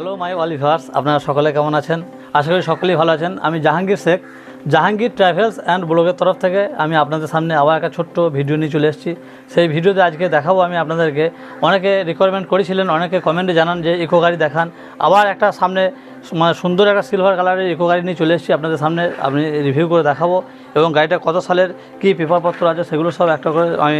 Hello my অলিভার্স আপনারা সকলে কেমন আছেন? আশা করি সকলেই ভালো আছেন। আমি জাহাঙ্গীর শেখ। জাহাঙ্গীর ট্রাভেলস অ্যান্ড ব্লগের তরফ থেকে আমি আপনাদের সামনে আবার একটা ছোট্ট ভিডিও নিয়ে চলে এসেছি। সেই ভিডিওতে আজকে দেখাবো আমি আপনাদেরকে। অনেকে রিকোয়ারমেন্ট করেছিলেন, অনেকে কমেন্টে জানান যে ইকো গাড়ি দেখান। আবার একটা সামনে মানে সুন্দর একটা সিলভার কালারের ইকো গাড়ি নিয়ে চলে এসেছি। আপনাদের সামনে আপনি রিভিউ করে দেখাবো। এবং গাড়িটা কত সালের, কী পেপারপত্র আছে সেগুলো সব একটা করে আমি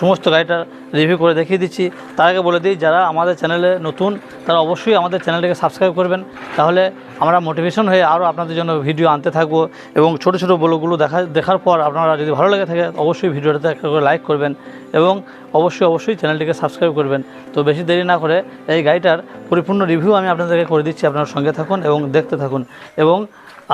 সমস্ত গাড়িটা রিভিউ করে দেখিয়ে দিচ্ছি। তার আগে বলে দিই, যারা আমাদের চ্যানেলে নতুন, তারা অবশ্যই আমাদের চ্যানেলটিকে সাবস্ক্রাইব করবেন। তাহলে আমরা মোটিভেশন হয়ে আরও আপনাদের জন্য ভিডিও আনতে থাকব এবং ছোটো ছোটো ব্লগগুলো দেখা দেখার পর আপনারা যদি ভালো লেগে থাকে, অবশ্যই ভিডিওটাতে একটা করে লাইক করবেন এবং অবশ্যই অবশ্যই চ্যানেলটিকে সাবস্ক্রাইব করবেন। তো বেশি দেরি না করে এই গাড়িটার পরিপূর্ণ রিভিউ আমি আপনাদেরকে করে দিচ্ছি, আপনার সঙ্গে থাকুন এবং দেখতে থাকুন। এবং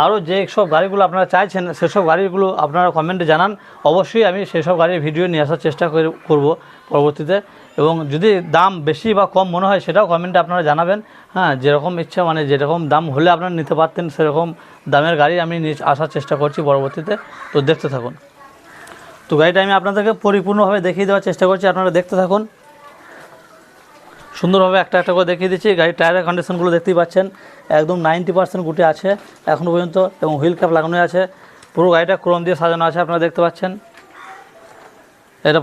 আরও যে সব গাড়িগুলো আপনারা চাইছেন, সেসব গাড়িগুলো আপনারা কমেন্টে জানান। অবশ্যই আমি সেসব গাড়ির ভিডিও নিয়ে আসার চেষ্টা করে করব পরবর্তীতে। এবং যদি দাম বেশি বা কম মনে হয় সেটাও কমেন্টে আপনারা জানাবেন। হ্যাঁ যেরকম ইচ্ছা মানে যেরকম দাম হলে আপনারা নিতে পারতেন, সেরকম দামের গাড়ি আমি আসার চেষ্টা করছি পরবর্তীতে। তো দেখতে থাকুন। তো গাড়িটা আমি আপনাদেরকে পরিপূর্ণভাবে দেখিয়ে দেওয়ার চেষ্টা করছি, আপনারা দেখতে থাকুন। সুন্দরভাবে একটা একটা করে দেখিয়ে দিচ্ছি, গাড়ির টায়ারের কন্ডিশনগুলো দেখতেই পাচ্ছেন। একদম নাইনটি পার্সেন্ট গুটি আছে এখনও পর্যন্ত এবং হুইল ক্যাপ লাগানো আছে। পুরো গাড়িটা ক্রোম দিয়ে সাজানো আছে, আপনারা দেখতে পাচ্ছেন। এটা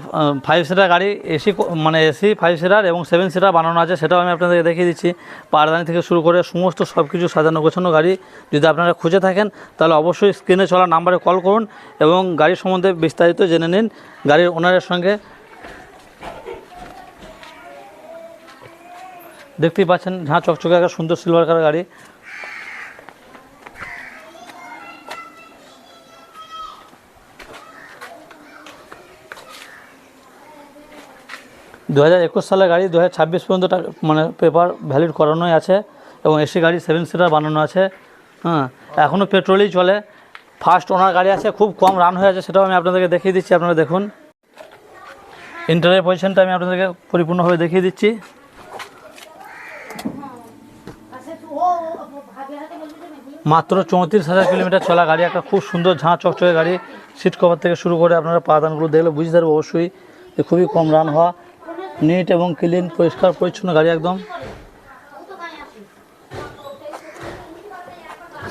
ফাইভ সিটার গাড়ি এসি মানে এসি ফাইভ সিটার এবং সেভেন সিটার বানানো আছে, সেটাও আমি আপনাদেরকে দেখিয়ে দিচ্ছি। পারদানি থেকে শুরু করে সমস্ত সব কিছু সাজানো গোছানো গাড়ি, যদি আপনারা খুঁজে থাকেন, তাহলে অবশ্যই স্ক্রিনে চলা নাম্বারে কল করুন এবং গাড়ির সম্বন্ধে বিস্তারিত জেনে নিন গাড়ির ওনারের সঙ্গে। দেখতেই পাচ্ছেন, ঝাঁ চকচকে একটা সুন্দর সিলভার কালার গাড়ি। দু হাজার একুশ সালের গাড়ি দু হাজার ছাব্বিশ পর্যন্ত মানে পেপার ভ্যালিড করানোই আছে এবং এসি গাড়ি সেভেন সিটার বানানো আছে। হ্যাঁ এখনও পেট্রোলই চলে। ফার্স্ট ওনার গাড়ি আছে, খুব কম রান হয়ে আছে, সেটাও আমি আপনাদেরকে দেখিয়ে দিচ্ছি, আপনারা দেখুন। ইন্টারের পজিশনটা আমি আপনাদেরকে পরিপূর্ণভাবে দেখিয়ে দিচ্ছি। মাত্র চৌত্রিশ হাজার কিলোমিটার চলা গাড়ি, একটা খুব সুন্দর ঝাঁ চকচকে গাড়ি। সিট কভার থেকে শুরু করে আপনারা পাদানগুলো দেখলে বুঝতে পারব অবশ্যই খুবই কম রান হওয়া। নিট এবং ক্লিন পরিষ্কার, পরিচ্ছন্ন গাড়ি একদম।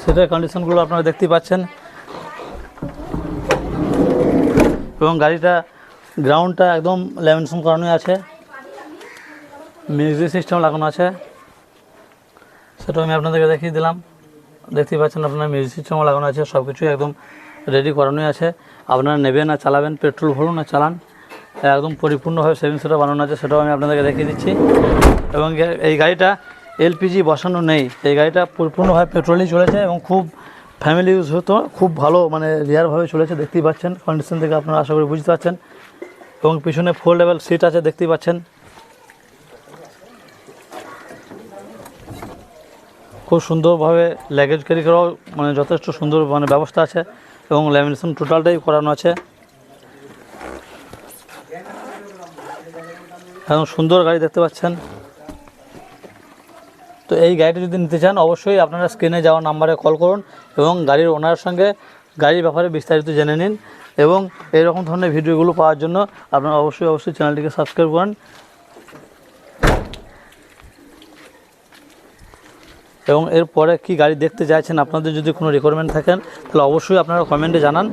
সেটার কন্ডিশনগুলো আপনারা দেখতেই পাচ্ছেন। এবং গাড়িটা গ্রাউন্ডটা একদম ল্যামিনেশন করানো আছে। মিউজিক সিস্টেম লাগানো আছে। সেটা আমি আপনাদেরকে দেখিয়ে দিলাম। দেখতেই পাচ্ছেন আপনার মিউজিক সিস্টেমও লাগানো আছে। সব কিছুই একদম রেডি করানোই আছে। আপনারা নেবেন আর চালাবেন পেট্রোল ভরুন আর চালান। একদম পরিপূর্ণভাবে সেভিং সেটা বানানো আছে, সেটাও আমি আপনাদেরকে দেখিয়ে দিচ্ছি। এবং এই গাড়িটা এলপিজি বসানো নেই। এই গাড়িটা পরিপূর্ণভাবে পেট্রোলেই চলেছে এবং খুব ফ্যামিলি ইউজ হতো, খুব ভালো মানে রেয়ারভাবে চলেছে, দেখতেই পাচ্ছেন কন্ডিশন থেকে আপনারা আশা করি বুঝতে পারছেন। এবং পিছনে লেভেল সিট আছে, দেখতেই পাচ্ছেন। খুব সুন্দরভাবে ল্যাগেজ ক্যারি করাও মানে যথেষ্ট সুন্দর মানে ব্যবস্থা আছে এবং ল্যামিনেশন টোটালটাই করানো আছে। একদম সুন্দর গাড়ি দেখতে পাচ্ছেন। তো এই গাড়িটা যদি নিতে চান, অবশ্যই আপনারা স্ক্রিনে যাওয়া নাম্বারে কল করুন এবং গাড়ির ওনারের সঙ্গে গাড়ির ব্যাপারে বিস্তারিত জেনে নিন এবং এইরকম ধরনের ভিডিওগুলো পাওয়ার জন্য আপনারা অবশ্যই অবশ্যই চ্যানেলটিকে সাবস্ক্রাইব করুন। এবং এরপরে কি গাড়ি দেখতে চাইছেন, আপনাদের যদি কোনো রিকোয়ারমেন্ট থাকেন, তাহলে অবশ্যই আপনারা কমেন্টে জানান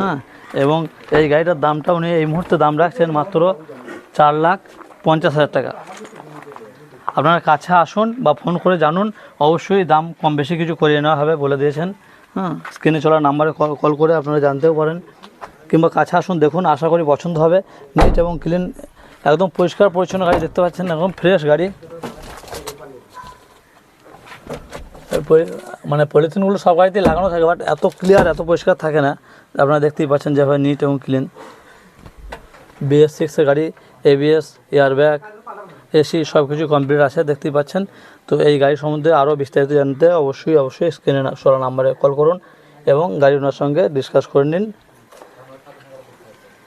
হ্যাঁ? এবং এই গাড়িটার দামটা উনি এই মুহূর্তে দাম রাখছেন মাত্র চার লাখ। পঞ্চাশ হাজার টাকা। আপনারা কাছে আসুন বা ফোন করে জানুন, অবশ্যই দাম কম বেশি কিছু করিয়ে নেওয়া হবে বলে দিয়েছেন। হ্যাঁ স্ক্রিনে চলা নাম্বারে কল কল করে আপনারা জানতেও পারেন। কিংবা কাছে আসুন, দেখুন, আশা করি পছন্দ হবে। নিট এবং ক্লিন একদম পরিষ্কার পরিচ্ছন্ন গাড়ি দেখতে পাচ্ছেন, একদম ফ্রেশ গাড়ি। মানে পলিথিনগুলো সব গাড়িতেই লাগানো থাকে বাট এত ক্লিয়ার এত পরিষ্কার থাকে না। আপনারা দেখতেই পাচ্ছেন যেভাবে নিট এবং ক্লিন বিএস সিক্সের গাড়ি এবিএস এয়ারব্যাগ এসি সব কিছু কমপ্লিট আছে, দেখতেই পাচ্ছেন। তো এই গাড়ি সম্বন্ধে আরও বিস্তারিত জানতে অবশ্যই অবশ্যই স্ক্রিনে সরা নাম্বারে কল করুন এবং গাড়ি ওনার সঙ্গে ডিসকাস করে নিন।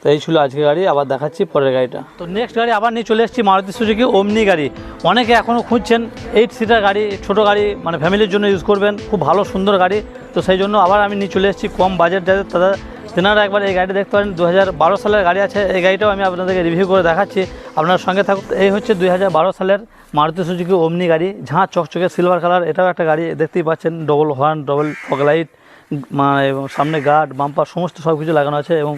তো এই ছিল আজকে গাড়ি, আবার দেখাচ্ছি পরের গাড়িটা। তো নেক্সট গাড়ি আবার নিয়ে চলে এসেছি মারুতি সুজুকি ওমনি গাড়ি। অনেকে এখনও খুঁজছেন এইট সিটার গাড়ি, ছোট গাড়ি মানে ফ্যামিলির জন্য ইউজ করবেন, খুব ভালো, সুন্দর গাড়ি। তো সেই জন্য আবার আমি নিয়ে চলে এসেছি কম বাজেট যাদের, তাদের তেনারা একবার এই গাড়িটা দেখতে পারেন। দু হাজার বারো সালের গাড়ি আছে। এই গাড়িটাও আমি আপনাদেরকে রিভিউ করে দেখাচ্ছি। আপনার সঙ্গে থাকুন। এই হচ্ছে দুই হাজার বারো সালের মারুতি সুজুকি অমনি গাড়ি। ঝাঁ চকচকে সিলভার কালার এটাও একটা গাড়ি দেখতেই পাচ্ছেন। ডবল হর্ন ডবল ফগলাইট মানে সামনে গার্ড বাম্পার সমস্ত সব কিছু লাগানো আছে এবং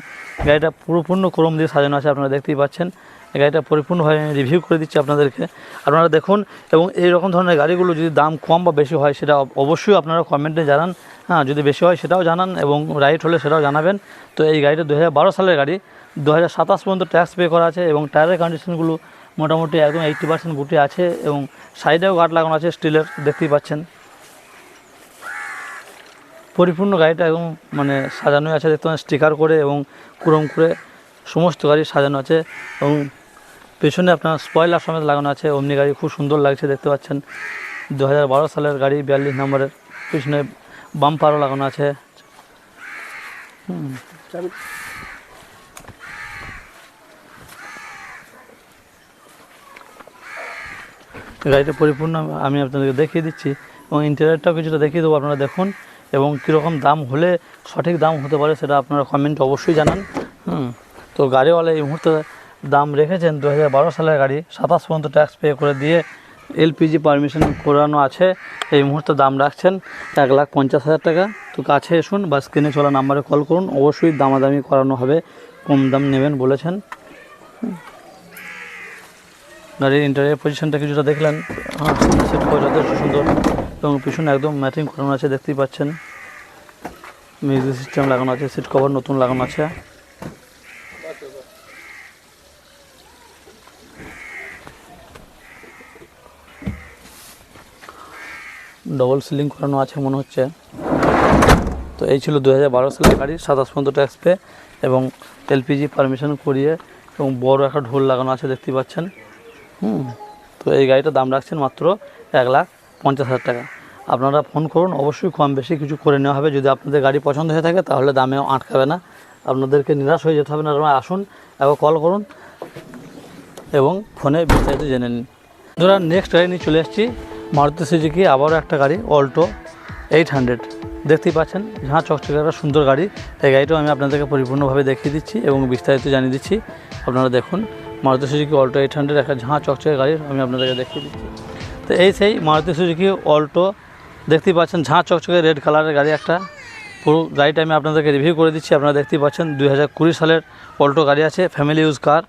গাড়িটা পুরোপূর্ণ ক্রোম দিয়ে সাজানো আছে আপনারা দেখতেই পাচ্ছেন। এই গাড়িটা পরিপূর্ণভাবে আমি রিভিউ করে দিচ্ছি আপনাদেরকে। আপনারা দেখুন এবং এই রকম ধরনের গাড়িগুলো যদি দাম কম বা বেশি হয়, সেটা অবশ্যই আপনারা কমেন্টে জানান। হ্যাঁ যদি বেশি হয় সেটাও জানান এবং রাইট হলে সেটাও জানাবেন। তো এই গাড়িটা দু হাজার বারো সালের গাড়ি। দু হাজার সাতাশ পর্যন্ত ট্যাক্স পে করা আছে এবং টায়ারের কন্ডিশনগুলো মোটামুটি একদম এইট্টি পার্সেন্ট গুটি আছে এবং সাইডেও গার্ড লাগানো আছে স্টিলের দেখতেই পাচ্ছেন। পরিপূর্ণ গাড়িটা একদম মানে সাজানো আছে, দেখতে স্টিকার করে এবং কুরম করে সমস্ত গাড়ি সাজানো আছে এবং পেছনে আপনার স্পয়লার সমেত লাগানো আছে, অমনি গাড়ি খুব সুন্দর লাগছে, দেখতে পাচ্ছেন। দু হাজার বারো সালের গাড়ি বিয়াল্লিশ নম্বরের, পিছনে বাম্পারও লাগানো আছে। গাড়িটা পরিপূর্ণ, আমি আপনাদেরকে দেখিয়ে দিচ্ছি এবং ইন্টেরিয়ারটাও কিছুটা দেখিয়ে দেবো, আপনারা দেখুন এবং কীরকম দাম হলে সঠিক দাম হতে পারে সেটা আপনারা কমেন্ট অবশ্যই জানান। হুম। তো গাড়িওয়ালা এই মুহূর্তে দাম রেখেছেন দু হাজার বারো সালের গাড়ি, সাতাশ পর্যন্ত ট্যাক্স পে করে দিয়ে এলপিজি পারমিশন করানো আছে, এই মুহূর্তে দাম রাখছেন এক লাখ পঞ্চাশ হাজার টাকা। তো কাছে এসুন বা স্ক্রিনে চলা নাম্বারে কল করুন, অবশ্যই দামাদামি করানো হবে, কম দাম নেবেন বলেছেন। গাড়ির ইন্টারিয়ার পজিশনটা কিছুটা দেখলেন। হ্যাঁ যথেষ্ট সুন্দর এবং পিছনে একদম ম্যাটিং করানো আছে, দেখতেই পাচ্ছেন। মিউজিক সিস্টেম লাগানো আছে সিট কভার নতুন লাগানো আছে। ডবল সিলিং করানো আছে মনে হচ্ছে। তো এই ছিল দু হাজার বারো সালের গাড়ি, সাতাশ পর্যন্ত ট্যাক্স পে এবং এলপিজি পারমিশন করিয়ে এবং বড় একটা ঢোল লাগানো আছে দেখতে পাচ্ছেন। হুম, তো এই গাড়িটার দাম রাখছেন মাত্র এক লাখ পঞ্চাশ হাজার টাকা। আপনারা ফোন করুন, অবশ্যই কম বেশি কিছু করে নেওয়া হবে। যদি আপনাদের গাড়ি পছন্দ হয়ে থাকে, তাহলে দামেও আটকাবে না। আপনাদেরকে নিরাশ হয়ে যেতে হবে না, আপনারা আসুন, একবার কল করুন এবং ফোনে বিস্তারিত জেনে নিন। ধরা নেক্সট গাড়ি নিয়ে চলে এসেছি। মারুতি সুজুকি আবারও একটা গাড়ি অল্টো এইট হান্ড্রেড দেখতেই পাচ্ছেন, ঝাঁ চকচকে একটা সুন্দর গাড়ি। এই গাড়িটাও আমি আপনাদেরকে পরিপূর্ণভাবে দেখিয়ে দিচ্ছি এবং বিস্তারিত জানিয়ে দিচ্ছি। আপনারা দেখুন, Maruti Suzuki Alto eight hundred একটা ঝাঁ চকচকে গাড়ি আমি আপনাদেরকে দেখিয়ে দিচ্ছি। তো এই সেই মারুতি সুজুকি অল্টো দেখতেই পাচ্ছেন, ঝাঁ চকচকে রেড কালারের গাড়ি একটা। পুরো গাড়িটা আমি আপনাদেরকে রিভিউ করে দিচ্ছি, আপনারা দেখতেই পাচ্ছেন, দুই হাজার কুড়ি সালের অল্টো গাড়ি আছে ফ্যামিলি ইউজ কার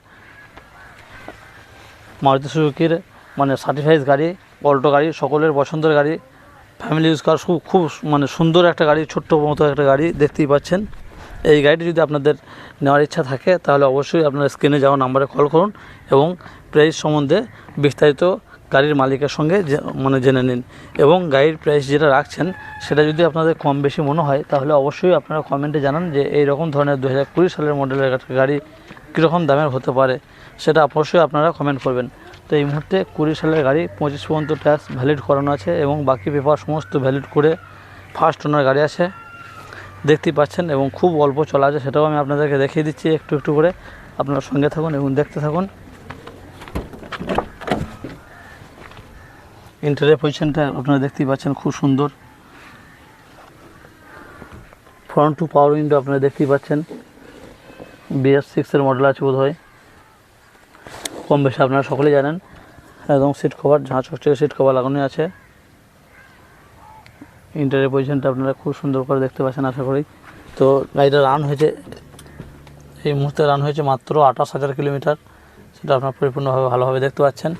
মারুতি সুজুকির মানে সার্টিফাইড গাড়ি। অল্টো গাড়ি, সকলের পছন্দের গাড়ি। ফ্যামিলি ইউজ কার খুব খুব মানে সুন্দর একটা গাড়ি, ছোট্ট মতো একটা গাড়ি দেখতেই পাচ্ছেন। এই গাড়িটি যদি আপনাদের নেওয়ার ইচ্ছা থাকে, তাহলে অবশ্যই আপনার স্ক্রিনে যাওয়া নাম্বারে কল করুন এবং প্রাইস সম্বন্ধে বিস্তারিত গাড়ির মালিকের সঙ্গে মানে জেনে নিন। এবং গাড়ির প্রাইস যেটা রাখছেন, সেটা যদি আপনাদের কম বেশি মনে হয়, তাহলে অবশ্যই আপনারা কমেন্টে জানান যে এই রকম ধরনের দু হাজার কুড়ি সালের মডেলের গাড়ি কীরকম দামের হতে পারে, সেটা অবশ্যই আপনারা কমেন্ট করবেন। তো এই মুহূর্তে কুড়ি সালের গাড়ি, পঁচিশ পর্যন্ত ট্যাক্স ভ্যালিড করানো আছে এবং বাকি পেপার সমস্ত ভ্যালিড করে ফার্স্ট ওনার গাড়ি আছে। দেখতেই পাচ্ছেন এবং খুব অল্প চলা আছে, সেটাও আমি আপনাদেরকে দেখিয়ে দিচ্ছি একটু একটু করে। আপনার সঙ্গে থাকুন এবং দেখতে থাকুন। ইন্টারের পজিশনটা আপনারা দেখতেই পাচ্ছেন খুব সুন্দর। ফ্রন্ট টু পাওয়ার উইন্ডো আপনারা দেখতেই পাচ্ছেন। বিএস সিক্সের মডেল আছে বোধ হয় কম বেশি আপনারা সকলেই জানেন। একদম সিট কভার ঝাঁ চকচকে সিট কভার লাগানো আছে। ইন্টারের পজিশনটা আপনারা খুব সুন্দর করে দেখতে পাচ্ছেন আশা করি। তো গাড়িটা রান হয়েছে, এই মুহূর্তে রান হয়েছে মাত্র আঠাশ হাজার কিলোমিটার। সেটা আপনারা পরিপূর্ণভাবে ভালোভাবে দেখতে পাচ্ছেন।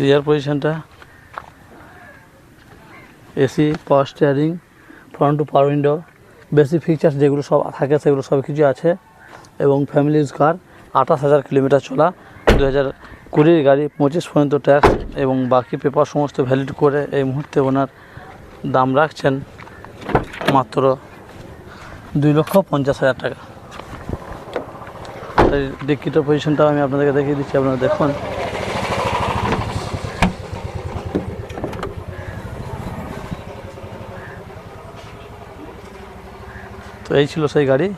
রিয়ার পজিশনটা AC power steering front two power window basic features যেগুলো সব থাকে, সেগুলো সব কিছু আছে। এবং ফ্যামিলি কার আঠাশ হাজার কিলোমিটার চলা দু হাজার কুড়ির গাড়ি পঁচিশ পর্যন্ত ট্যাক্স, এবং বাকি পেপার সমস্ত ভ্যালিড করে এই মুহূর্তে ওনার দাম রাখছেন মাত্র দুই লক্ষ পঞ্চাশ হাজার টাকা। এই ডিক্কিটার পজিশনটাও আমি আপনাদেরকে দেখিয়ে দিচ্ছি, আপনারা দেখুন। তো এই ছিল সেই গাড়ি।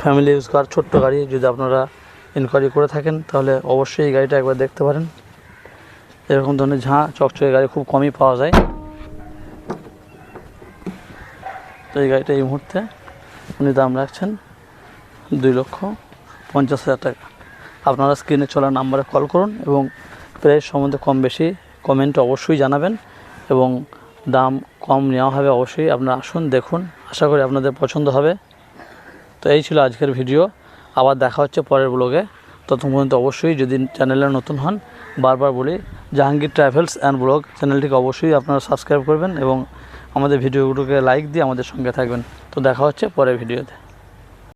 ফ্যামিলি ইউজ কার ছোট্ট গাড়ি, যদি আপনারা ইনকোয়ারি করে থাকেন, তাহলে অবশ্যই এই গাড়িটা একবার দেখতে পারেন। এরকম ধরনের ঝাঁ, চকচকে গাড়ি খুব কমই পাওয়া যায়। তো এই গাড়িটা এই মুহূর্তে উনি দাম রাখছেন দুই লক্ষ পঞ্চাশ হাজার টাকা। আপনারা স্ক্রিনে চলা নাম্বারে কল করুন এবং প্রাইস সম্বন্ধে কম বেশি কমেন্ট অবশ্যই জানাবেন এবং দাম কম নেওয়া হবে অবশ্যই। আপনারা আসুন, দেখুন। আশা করি আপনাদের পছন্দ হবে। তো এই ছিল আজকের ভিডিও। আবার দেখা হচ্ছে পরের ব্লগে। ততক্ষণ পর্যন্ত অবশ্যই যদি চ্যানেলে নতুন হন, বারবার বলি, জাহাঙ্গীর ট্রাভেলস অ্যান্ড ব্লগ চ্যানেলটিকে অবশ্যই আপনারা সাবস্ক্রাইব করবেন এবং আমাদের ভিডিওগুলোকে লাইক দিয়ে আমাদের সঙ্গে থাকবেন। তো দেখা হচ্ছে পরের ভিডিওতে।